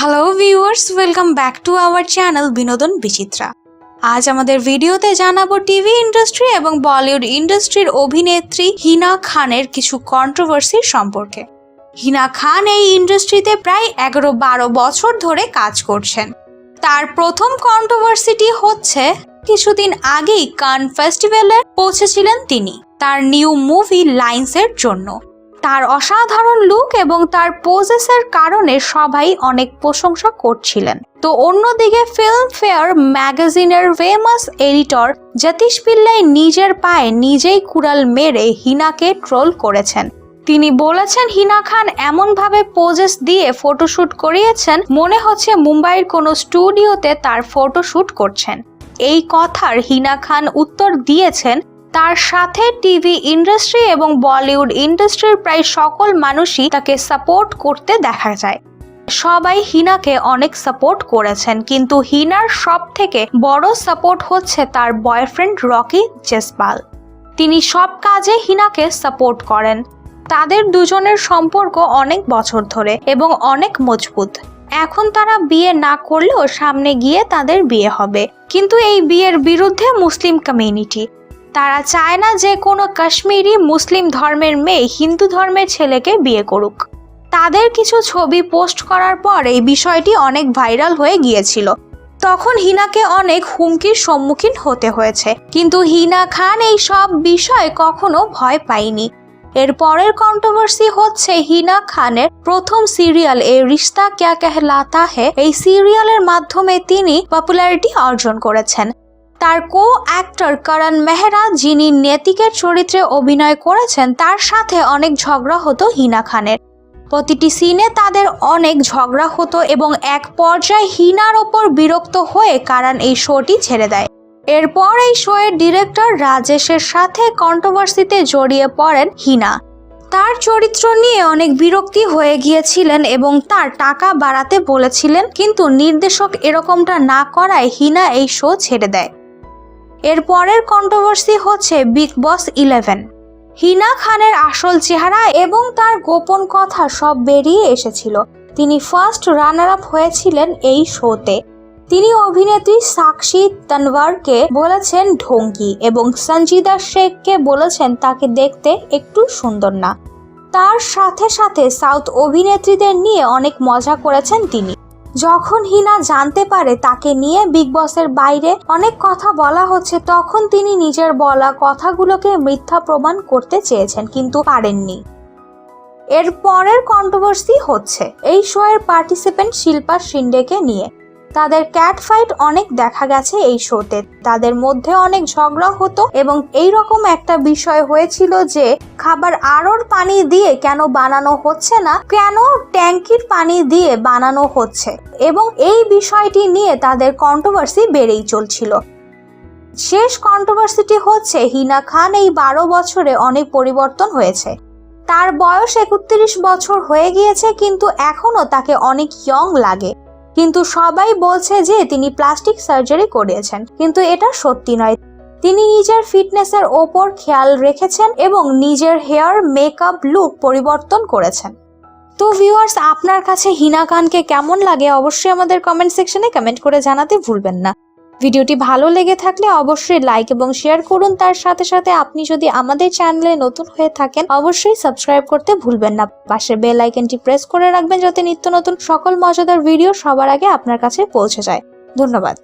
Hello viewers welcome back to our channel Binodon Bichitra আজ আমাদের ভিডিওতে জানাব টিভি ইন্ডাস্ট্রি এবং বলিউড ইন্ডাস্ট্রির অভিনেত্রী হিনা খানের কিছু কন্ট্রোভার্সির সম্পর্কে। হিনা খান এই ইন্ডাস্ট্রিতে প্রায় এগারো বারো বছর ধরে কাজ করছেন। তার প্রথম কন্ট্রোভার্সিটি হচ্ছে, কিছুদিন আগেই কান ফেস্টিভ্যালে পৌঁছেছিলেন তিনি। তার নিউ মুভি লাইন্সের জন্য। তার অসাধারণ লুক এবং তার পোজেসের কারণে সবাই অনেক প্রশংসা করছিলেন। তো অন্যদিকে ফিল্ম ফেয়ার ম্যাগাজিনের ফেমাস এডিটর যতীশ পিল্লাই নিজের পায়ে নিজেই কুড়াল মেরে হিনাকে ট্রোল করেছেন। তিনি বলেছেন, হিনা খান এমনভাবে পোজেস দিয়ে ফটোশুট করিয়েছেন, মনে হচ্ছে মুম্বাইয়ের কোনো স্টুডিওতে তার ফটোশুট করছেন। এই কথার হিনা খান উত্তর দিয়েছেন তার সাথে টিভি ইন্ডাস্ট্রি এবং বলিউড ইন্ডাস্ট্রির প্রায় সকল মানুষই তাকে সাপোর্ট করতে দেখা যায়। সবাই হিনাকে অনেক সাপোর্ট করেছেন, কিন্তু হিনার সব থেকে বড় সাপোর্ট হচ্ছে তার বয়ফ্রেন্ড রকি জেসপাল। তিনি সব কাজে হিনাকে সাপোর্ট করেন। তাদের দুজনের সম্পর্ক অনেক বছর ধরে এবং অনেক মজবুত। এখন তারা বিয়ে না করলেও সামনে গিয়ে তাদের বিয়ে হবে। কিন্তু এই বিয়ের বিরুদ্ধে মুসলিম কমিউনিটি তারা চায় না যে কোনো কাশ্মীরি মুসলিম ধর্মের মেয়ে হিন্দু ধর্মের ছেলেকে বিয়ে করুক। তাদের কিছু ছবি পোস্ট করার পর এই বিষয়টি অনেক ভাইরাল হয়ে গিয়েছিল। তখন হিনাকে অনেক হুমকির সম্মুখীন হতে হয়েছে। কিন্তু হিনা খান এই সব বিষয়ে কখনো ভয় পায়নি। এর পরের কন্ট্রোভার্সি হচ্ছে হিনা খানের প্রথম সিরিয়াল এ রিস্তা ক্যা কেহলাতা হে। এই সিরিয়ালের মাধ্যমে তিনি পপুলারিটি অর্জন করেছেন। তার কো অ্যাক্টর করণ মেহরা যিনি নেতিকের চরিত্রে অভিনয় করেছেন, তার সাথে অনেক ঝগড়া হতো হিনা খানের। প্রতিটি সিনে তাদের অনেক ঝগড়া হতো এবং এক পর্যায়ে হিনার ওপর বিরক্ত হয়ে কারণ এই শোটি ছেড়ে দেয়। এরপর এই শোয়ের ডিরেক্টর রাজেশের সাথে কন্ট্রোভার্সিতে জড়িয়ে পড়েন হিনা। তার চরিত্র নিয়ে অনেক বিরক্তি হয়ে গিয়েছিলেন এবং তার টাকা বাড়াতে বলেছিলেন, কিন্তু নির্দেশক এরকমটা না করায় হিনা এই শো ছেড়ে দেয়। এর পরের কন্ট্রোভার্সি হচ্ছে বিগ বস ইলেভেন হিনা খানের আসল চেহারা এবং তার গোপন কথা সব বেরিয়ে এসেছিল। তিনি ফার্স্ট রানার আপ হয়েছিলেন এই শোতে তিনি অভিনেত্রী সাক্ষী তনওয়ারকে বলেছেন ঢঙ্কি এবং সঞ্জিদা শেখকে বলেছেন তাকে দেখতে একটু সুন্দর না। তার সাথে সাথে সাউথ অভিনেত্রীদের নিয়ে অনেক মজা করেছেন তিনি। যখন হিনা জানতে পারে তাকে নিয়ে বিগ বসের বাইরে অনেক কথা বলা হচ্ছে, তখন তিনি নিজের বলা কথাগুলোকে মিথ্যা প্রমাণ করতে চেয়েছেন, কিন্তু পারেননি। এর পরের কন্ট্রোভার্সি হচ্ছে। এই শো এর পার্টিসিপেন্ট শিল্পা শিন্ডেকে নিয়ে। তাদের ক্যাট ফাইট অনেক দেখা গেছে এই শোতে তাদের মধ্যে অনেক ঝগড়া হতো এবং এই রকম একটা বিষয় হয়েছিল যে, খাবার আরোর পানি দিয়ে কেন বানানো হচ্ছে না, কেন ট্যাঙ্কির পানি দিয়ে বানানো হচ্ছে এবং এই বিষয়টি নিয়ে তাদের কন্ট্রোভার্সি বেড়েই চলছিল। শেষ কন্ট্রোভার্সিটি হচ্ছে হিনা খান এই বারো বছরে অনেক পরিবর্তন হয়েছে। তার বয়স একত্রিশ বছর হয়ে গিয়েছে, কিন্তু এখনও তাকে অনেক ইয়ং লাগে। কিন্তু সবাই বলছে যে তিনি প্লাস্টিক সার্জারি করিয়েছেন, কিন্তু এটা সত্যি নয়। তিনি নিজের ফিটনেসের ওপর খেয়াল রেখেছেন এবং নিজের হেয়ার, মেকআপ, লুক পরিবর্তন করেছেন। তো ভিউয়ার্স, আপনার কাছে হিনা খানকে কেমন লাগে অবশ্যই আমাদের কমেন্ট সেকশনে কমেন্ট করে জানাতে ভুলবেন না। ভিডিওটি ভালো লেগে থাকলে অবশ্যই লাইক এবং শেয়ার করুন। তার সাথে সাথে আপনি যদি আমাদের চ্যানেলে নতুন হয়ে থাকেন, অবশ্যই সাবস্ক্রাইব করতে ভুলবেন না। পাশে বেল আইকনটি প্রেস করে রাখবেন যাতে নিত্য নতুন সকল মজাদার ভিডিও সবার আগে আপনার কাছে পৌঁছে যায়। ধন্যবাদ।